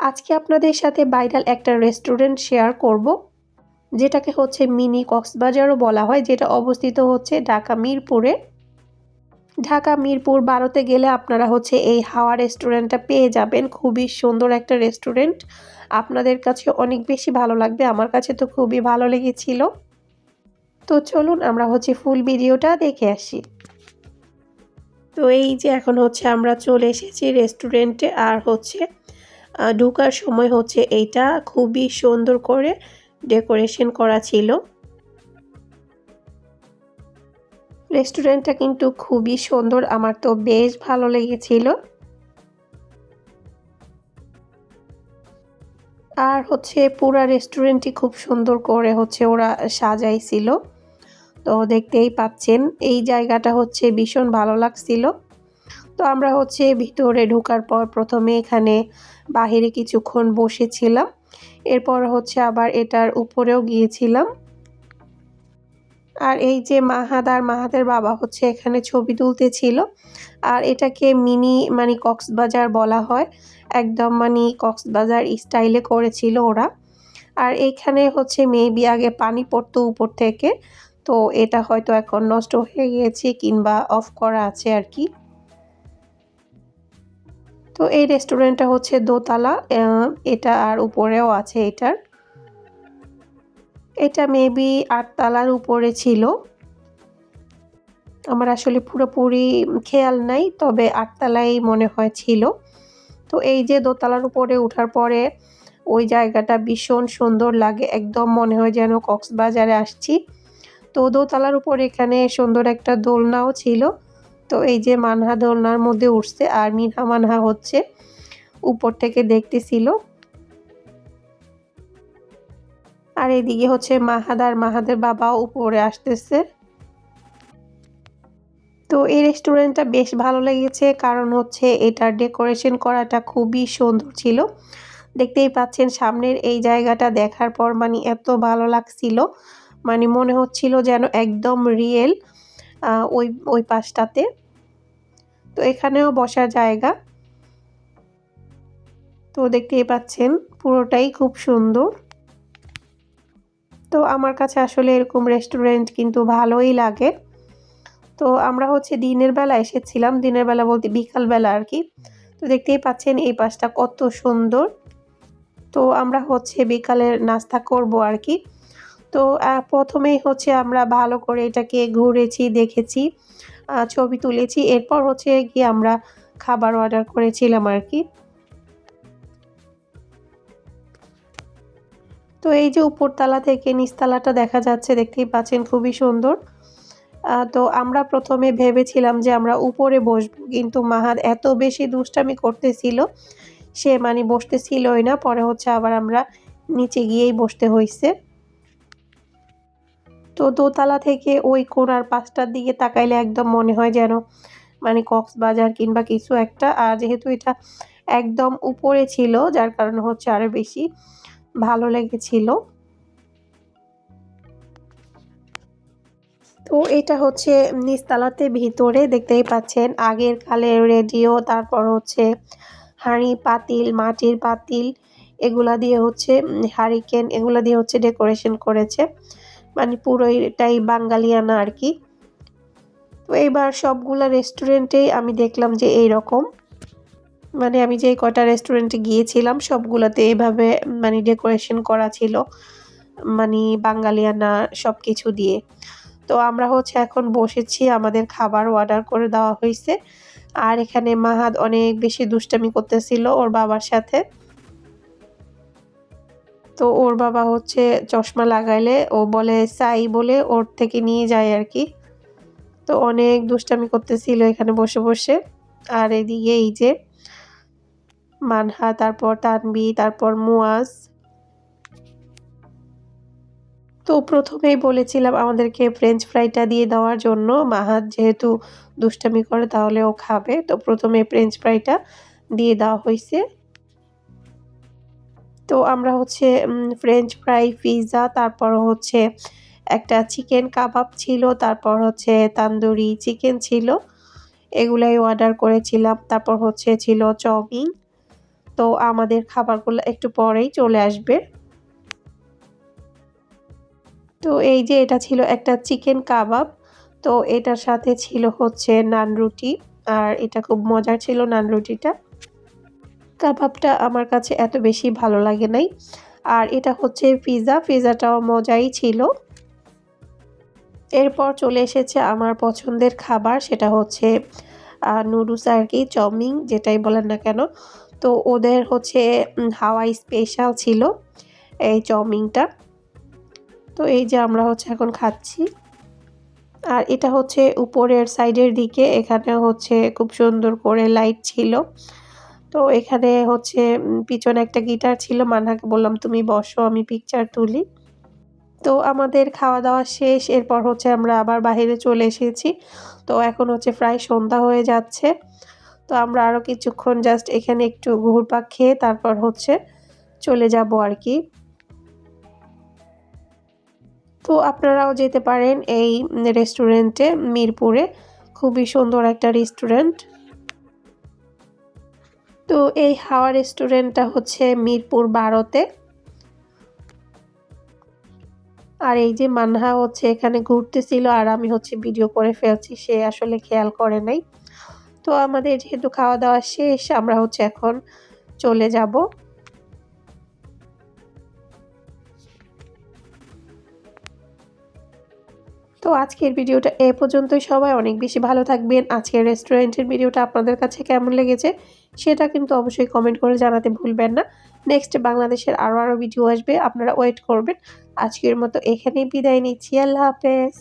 আজকে আপনাদের সাথে ভাইরাল একটা রেস্টুরেন্ট শেয়ার করব, যেটাকে হচ্ছে মিনি কক্সবাজারও বলা হয়, যেটা অবস্থিত হচ্ছে ঢাকা মিরপুরে। ঢাকা মিরপুর বারোতে গেলে আপনারা হচ্ছে এই হাওয়া রেস্টুরেন্টটা পেয়ে যাবেন। খুবই সুন্দর একটা রেস্টুরেন্ট। আপনাদের কাছে অনেক বেশি ভালো লাগবে, আমার কাছে তো খুবই ভালো লেগেছিল। তো চলুন আমরা হচ্ছে ফুল ভিডিওটা দেখে আসি। তো এই যে এখন হচ্ছে আমরা চলে এসেছি রেস্টুরেন্টে, আর হচ্ছে ঢোকার সময় হচ্ছে এইটা। খুবই সুন্দর করে ডেকোরেশন করা ছিল। রেস্টুরেন্টটা কিন্তু খুবই সুন্দর। আমার তো বেশ ভালো লেগেছিল। আর হচ্ছে পুরা রেস্টুরেন্টটি খুব সুন্দর করে হচ্ছে ওরা সাজাইছিল। তো দেখতেই পাচ্ছেন, এই জায়গাটা হচ্ছে ভীষণ ভালো লাগছিল। তো আমরা হচ্ছে ভিতরে ঢোকার পর প্রথমে এখানে বাহিরে কিছুক্ষণ বসেছিলাম। এরপর হচ্ছে আবার এটার উপরেও গিয়েছিলাম। আর এই যে মাহাদ আর মাহাদের বাবা হচ্ছে এখানে ছবি তুলতে ছিল আর এটাকে মিনি মানে কক্সবাজার বলা হয়। একদম মানে কক্সবাজার স্টাইলে করেছিল ওরা। আর এইখানে হচ্ছে মেবি আগে পানি পড়তো উপর থেকে। তো এটা হয়তো এখন নষ্ট হয়ে গিয়েছে কিংবা অফ করা আছে আর কি। তো এই রেস্টুরেন্টটা হচ্ছে দোতলা এটা আর উপরেও আছে এটার। এটা মেবি আটতলার উপরে ছিল। আমার আসলে পুরোপুরি খেয়াল নাই, তবে আটতলাই মনে হয় ছিল। তো এই যে দোতলার উপরে ওঠার পরে ওই জায়গাটা ভীষণ সুন্দর লাগে, একদম মনে হয় যেন কক্সবাজারে আসছি। তো দোতলার উপর এখানে সুন্দর একটা দোলনাও ছিল। তো এই যে মানহা দোলনার মধ্যে উঠছে আর মিনহা মানহা হচ্ছে উপর থেকে দেখতেছিল। আর এদিকে হচ্ছে মাহাদার মাহাদের বাবাও উপরে আসতেছে। তো এই রেস্টুরেন্টটা বেশ ভালো লেগেছে কারণ হচ্ছে এটার ডেকোরেশন করাটা খুবই সুন্দর ছিল। দেখতেই পাচ্ছেন সামনের এই জায়গাটা দেখার পর মানে এত ভালো লাগছিল। মানে মনে হচ্ছিল যেন একদম রিয়েল ওই ওই পাশটাতে। তো এখানেও বসার জায়গা। তো দেখতেই পাচ্ছেন, পুরোটাই খুব সুন্দর। তো আমার কাছে আসলে এরকম রেস্টুরেন্ট কিন্তু ভালোই লাগে। তো আমরা হচ্ছে দিনের বেলা এসেছিলাম, দিনের বেলা বলতে বিকালবেলা আর কি। তো দেখতেই পাচ্ছেন এই পাশটা কত সুন্দর। তো আমরা হচ্ছে বিকালের নাস্তা করব আর কি। তো প্রথমেই হচ্ছে আমরা ভালো করে এটাকে ঘুরেছি, দেখেছি। ছবি তুলেছি। এরপর হচ্ছে গিয়ে আমরা খাবার অর্ডার করেছিলাম আর কি। তো এই যে উপরতলা থেকে নিচতলাটা দেখা যাচ্ছে, দেখতেই পাচ্ছেন খুবই সুন্দর। তো আমরা প্রথমে ভেবেছিলাম যে আমরা উপরে বসবো, কিন্তু মাহাদ এত বেশি দুষ্টামি করতেছিল, সে মানে বসতেছিলই না, পরে হচ্ছে আবার আমরা নিচে গিয়েই বসতে হয়েছে তো দোতলা থেকে ওই কোনার পাঁচটার দিকে তাকাইলে একদম মনে হয় যেন মানে কক্সবাজার কিংবা কিছু একটা। আর যেহেতু এটা একদম উপরে ছিল, যার কারণে হচ্ছে আরও বেশি ভালো লেগেছিল। তো এটা হচ্ছে নিচতলাতে ভিতরে, দেখতেই পাচ্ছেন আগের কালে রেডিও, তারপর হচ্ছে হাঁড়ি পাতিল, মাটির পাতিল, এগুলা দিয়ে হচ্ছে হারিকেন, এগুলা দিয়ে হচ্ছে ডেকোরেশন করেছে। মানে পুরোটাই বাঙালিয়ানা আর কি। তো এইবার সবগুলো রেস্টুরেন্টেই আমি দেখলাম যে এই রকম মানে আমি যে কটা রেস্টুরেন্টে গিয়েছিলাম, সবগুলোতে এইভাবে মানে ডেকোরেশন করা ছিল মানে বাঙালিয়ানা সব কিছু দিয়ে। তো আমরা হচ্ছে এখন বসেছি, আমাদের খাবার অর্ডার করে দেওয়া হয়েছে আর এখানে মাহাদ অনেক বেশি দুষ্টামি করতেছিল ওর বাবার সাথে। তো ওর বাবা হচ্ছে চশমা লাগাইলে ও বলে সাই বলে ওর থেকে নিয়ে যায় আর কি। তো অনেক দুষ্টামি করতেছিল এখানে বসে বসে। আর এদিকে এই যে মানহা, তারপর তানবি তারপর মুয়াজ। তো প্রথমেই বলেছিলাম আমাদেরকে ফ্রেঞ্চ ফ্রাইটা দিয়ে দেওয়ার জন্য। মাহাত যেহেতু দুষ্টামি করে তাহলে ও খাবে। তো প্রথমে ফ্রেঞ্চ ফ্রাইটা দিয়ে দেওয়া হয়েছে। তো আমরা হচ্ছে ফ্রেঞ্চ ফ্রাই পিৎজা তারপর হচ্ছে একটা চিকেন কাবাব ছিল, তারপর হচ্ছে তান্দুরি চিকেন ছিল, এগুলাই অর্ডার করেছিলাম। তারপর হচ্ছে ছিল চাউমিন তো আমাদের খাবারগুলো একটু পরেই চলে আসবে। তো এই যে এটা ছিল একটা চিকেন কাবাব তো এটার সাথে ছিল হচ্ছে নান রুটি। আর এটা খুব মজার ছিল নান রুটিটা। কাবাবটা আমার কাছে এত বেশি ভালো লাগে নাই। আর এটা হচ্ছে পিৎজা পিৎজাটাও মজাই ছিল। এরপর চলে এসেছে আমার পছন্দের খাবার, সেটা হচ্ছে নুডলস আর কি, চাউমিন, যেটাই বলেন না কেন। তো ওদের হচ্ছে হাওয়াই স্পেশাল ছিল এই চাউমিনটা। তো এই যে আমরা হচ্ছে এখন খাচ্ছি। আর এটা হচ্ছে উপরের সাইডের দিকে, এখানে হচ্ছে খুব সুন্দর করে লাইট ছিল। তো এখানে হচ্ছে পিছনে একটা গিটার ছিল, মানহাকে বললাম, তুমি বসো, আমি পিকচার তুলি। তো আমাদের খাওয়া দাওয়া শেষ, এরপর হচ্ছে আমরা আবার বাহিরে চলে এসেছি। তো এখন হচ্ছে প্রায় সন্ধ্যা হয়ে যাচ্ছে। তো আমরা আরও কিছুক্ষণ জাস্ট এখানে একটু ঘুরপাক খেয়ে তারপর হচ্ছে চলে যাব আর কি। তো আপনারাও যেতে পারেন এই রেস্টুরেন্টে মিরপুরে। খুবই সুন্দর একটা রেস্টুরেন্ট তো এই হাওয়া রেস্টুরেন্টটা হচ্ছে মিরপুর বারোতে। আর এই যে মানহা হচ্ছে এখানে ঘুরতেছিল আর আমি হচ্ছে ভিডিও করে ফেলছি, সে আসলে খেয়াল করে নাই। তো আমাদের যেহেতু খাওয়া দাওয়া শেষ, আমরা হচ্ছে এখন চলে যাব। তো আজকের ভিডিওটা এ পর্যন্তই। সবাই অনেক বেশি ভালো থাকবেন। আজকের রেস্টুরেন্টের ভিডিওটা আপনাদের কাছে কেমন লেগেছে সেটা কিন্তু অবশ্যই কমেন্ট করে জানাতে ভুলবেন না। নেক্সট বাংলাদেশের আরও আরও ভিডিও আসবে। আপনারা ওয়েট করবেন। আজকের মতো এখানেই বিদায় নিচ্ছি। আল্লাহ হাফেজ।